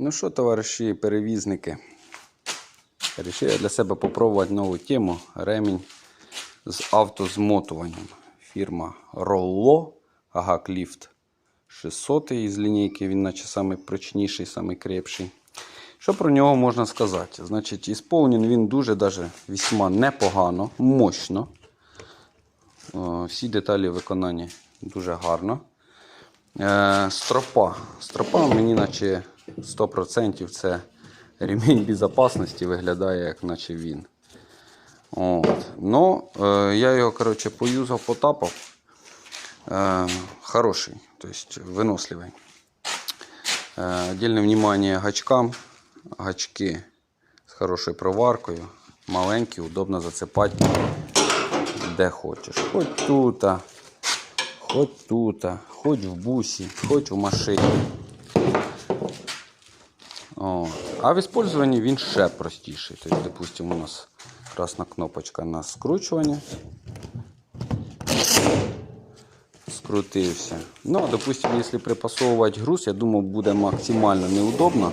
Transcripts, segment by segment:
Ну що, товариші перевізники? Рішив я для себе попробувати нову тему. Ремінь з автозмотуванням. Фірма Rollo Lift 600 із лінійки, він наче самий прочніший, самий крепший. Що про нього можна сказати? Значить, ісполнен він дуже даже весьма непогано, мощно. Всі деталі виконані дуже гарно. Е, стропа. Стропа мені наче 100% це ремінь безпечності виглядає, як наче він. От. Ну, е, я його коротше, поюзав, потапав. Е, хороший, тобто виносливий. Е, Отдельне внимание гачкам. Гачки з хорошою проваркою. Маленькі, удобно зацепати де хочеш. Хоч тут, хоч тут, хоч в бусі, хоч в машині. От. А в использовании він ще простіший. Тобто, допустим, у нас красна кнопочка на скручування. Скрутився. Ну, допустим, якщо припасовувати груз, я думаю, буде максимально неудобно.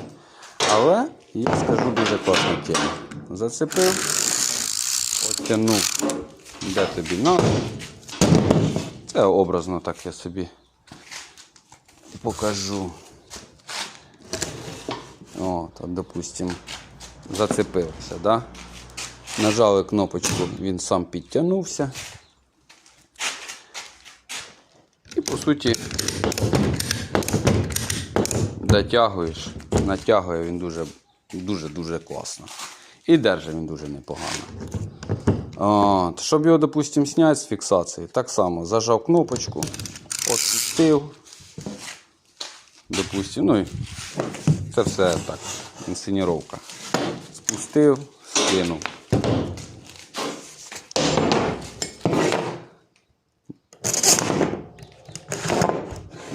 Але я скажу дуже класна тема. Зацепив, оттягнув, де тобі надо. Це образно так я собі покажу. От, от, допустим, зацепився, да? Нажали кнопочку, він сам підтягнувся. І по суті дотягуєш, натягує він дуже дуже дуже класно. І держить він дуже непогано. От, щоб його, допустим, зняти з фіксації, так само зажав кнопочку, відпустив. Допустим, ну і це все так, інсценіровка. Спустив, скинув.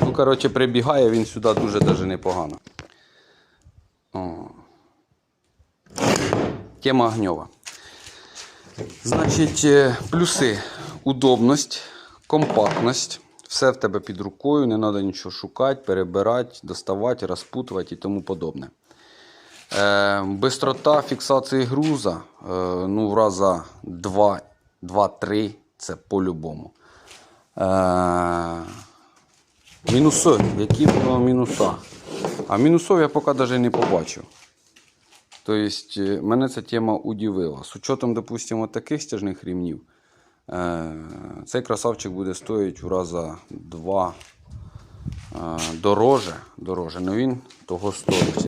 Ну, коротше, прибігає він сюди дуже даже непогано. О. Тема огньова. Значить, е, плюси. Удобність, компактність. Все в тебе під рукою, не треба нічого шукати, перебирати, доставати, розпутувати і тому подобне. Е, бистрота фіксації груза е, ну, в раза 2-3 це по-любому. Е, мінуси. Які нього мінуса? А мінусов я поки навіть не побачив. Тобто, е, мене ця тема удивила. З учетом, допустимо, таких стяжних рівнів, цей красавчик буде стоїти в раза два е, дороже, дороже, але він того стоїть.